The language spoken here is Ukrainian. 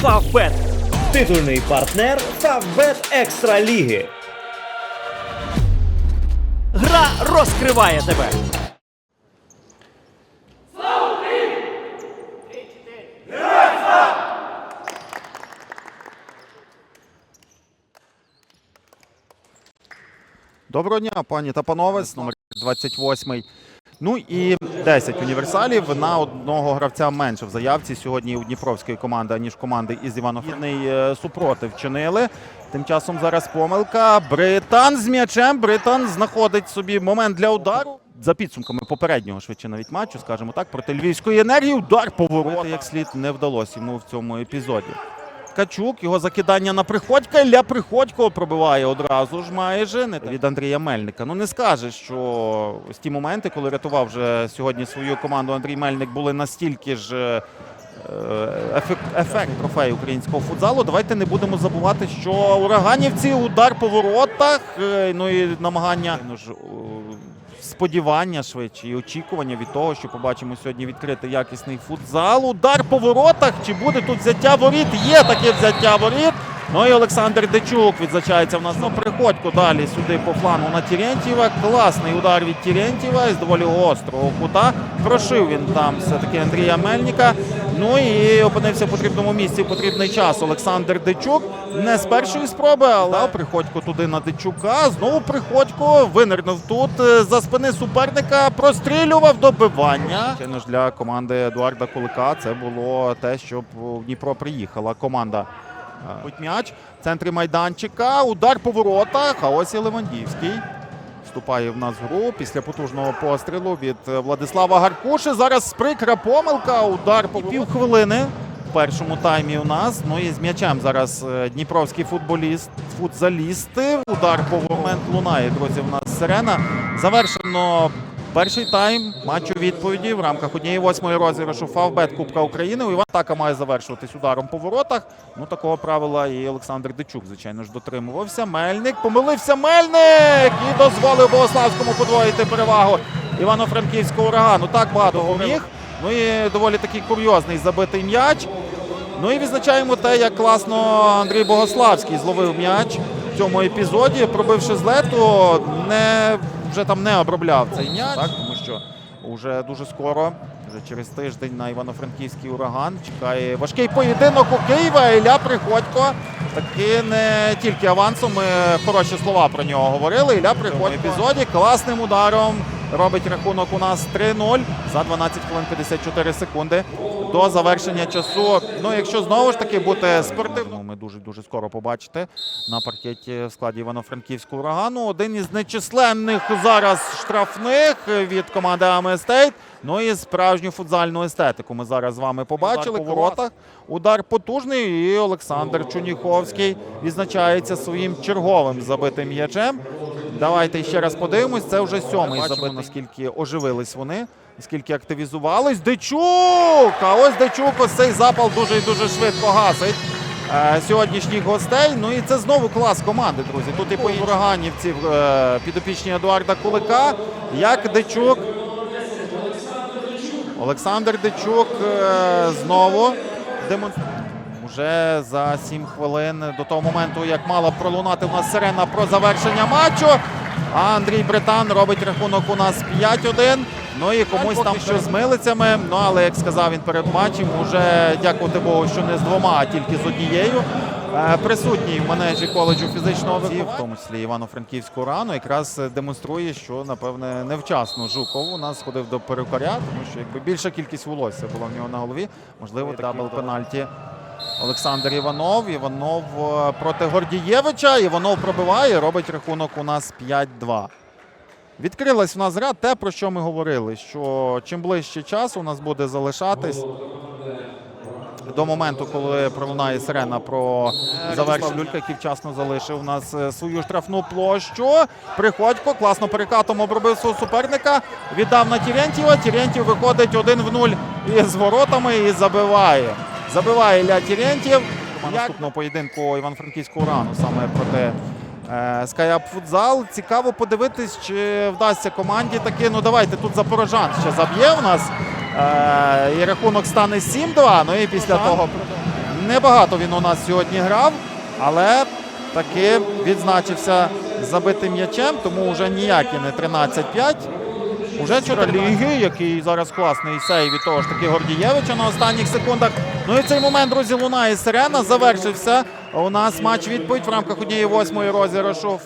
Фавбет. Титульний партнер Фавбет Екстра Ліги. Гра розкриває тебе. Доброго дня, пані та панове, з номер 28. Ну і 10 універсалів на одного гравця менше в заявці сьогодні у Дніпровської команди, ніж команди із Івано-Фірний е, супротив чинили. Тим часом зараз помилка. Британ з м'ячем. Британ знаходить собі момент для удару. За підсумками попереднього швидше навіть матчу, скажімо так, проти львівської енергії. Удар повороти як слід не вдалося йому в цьому епізоді. Ткачук, його закидання на Приходька. Ілля Приходько пробиває одразу ж майже не від Андрія Мельника. Ну не скаже, що ось ті моменти, коли рятував вже сьогодні свою команду Андрій Мельник, були настільки ж е, ефект, ефект трофею українського футзалу. Давайте не будемо забувати, що ураганівці удар по воротах, е, ну і намагання сподівання швидше і очікування від того, що побачимо сьогодні відкритий якісний футзал. Удар по воротах. Чи буде тут взяття воріт? Є таке взяття воріт. Ну і Олександр Дечук відзначається в нас. Ну, приходько далі сюди по флангу на Тірентьєва. Класний удар від Тірентьєва із доволі гострого кута. Прошив він там все-таки Андрія Мельника. Ну і опинився в потрібному місці в потрібний час. Олександр Дечук. Не з першої спроби, але приходько туди на Дечука. Знову приходько винирнув тут е, за спини суперника, прострілював добивання. Звичайно ж для команди Едуарда Кулика це було те, щоб в Дніпро приїхала команда. Будь м'яч в центрі майданчика. Удар по воротах. А ось і Левандівський. Вступає в нас в гру після потужного пострілу від Владислава Гаркуши. Зараз прикра помилка. Удар по півхвилини в першому таймі у нас. Ну і з м'ячем зараз е, дніпровський футболіст, футзалісти. Удар по момент лунає. Друзі, у нас сирена. Завершено перший тайм матчу відповіді в рамках однієї восьмої розіграшу Фавбет Кубка України. У Іван Така має завершуватись ударом по воротах. Ну такого правила і Олександр Дичук, звичайно ж, дотримувався. Мельник помилився Мельник і дозволив Богославському подвоїти перевагу Івано-Франківського урагану. Так багато поміг. Ну і доволі такий курйозний забитий м'яч. Ну і відзначаємо те, як класно Андрій Богославський зловив м'яч в цьому епізоді, пробивши з лету, не вже там не обробляв цей м'яч, так, тому що вже дуже скоро, вже через тиждень на Івано-Франківський ураган чекає важкий поєдинок у Києва. Ілля Приходько. Таки не тільки авансом. Ми хороші слова про нього говорили. Ілля Приходько в епізоді класним ударом робить рахунок у нас 3-0 за 12 хвилин 54 секунди до завершення часу. Ну, якщо знову ж таки бути спортивним, ми дуже дуже скоро побачите на паркеті в складі Івано-Франківського урагану. Один із нечисленних зараз штрафних від команди Аместейт. Ну і справжню футзальну естетику ми зараз з вами побачили. Удар по воротах. Удар потужний. І Олександр Чуніховський відзначається своїм черговим забитим м'ячем. Давайте ще раз подивимось. Це вже сьомий забитий. наскільки оживились вони, наскільки активізувались. Дичук! А ось Дичук ось цей запал дуже і дуже швидко гасить. е, Сьогоднішніх гостей. Ну і це знову клас команди, друзі. Тут і по ураганівців е, підопічні Едуарда Кулика. Як Дичук Олександр Дичук е, знову демонструє. Уже за 7 хвилин до того моменту, як мала пролунати у нас сирена про завершення матчу. А Андрій Британ робить рахунок у нас 5-1. Ну і комусь там що з милицями. Ну але як сказав він перед матчем, уже дякувати Богу, що не з двома, а тільки з однією. Е, Присутній в манежі коледжу фізичного виховання, в тому числі Івано-Франківського рану, якраз демонструє, що напевне невчасно Жуков у нас ходив до перукаря, тому що якби більша кількість волосся була в нього на голові. Можливо, дабл пенальті. Олександр Іванов. Іванов е, проти Гордієвича. Іванов пробиває, робить рахунок у нас 5-2. Відкрилась в нас гра те, про що ми говорили, що чим ближче час у нас буде залишатись до моменту, коли пролунає сирена про завершення Люлька, який вчасно залишив у нас е, свою штрафну площу. Приходько класно перекатом обробив свого суперника. Віддав на Тірентьєва. Тірентьєв виходить 1 в 0 із воротами і забиває. Забиває Ілля Тірентьєв. Наступного поєдинку Іван-Франківського рану саме проти е, Скаяп Футзал. Цікаво подивитись, чи вдасться команді таки. Ну давайте тут Запорожан ще заб'є у нас. Е, і рахунок стане 7-2. Ну і після того небагато він у нас сьогодні грав, але таки відзначився забитим м'ячем, тому вже ніякі не 13-5. Уже чотири ліги, який зараз класний сейв від того ж таки Гордієвича на останніх секундах. Ну і в цей момент, друзі, лунає сирена. Завершився у нас матч відповідь в рамках однієї восьмої розіграшу.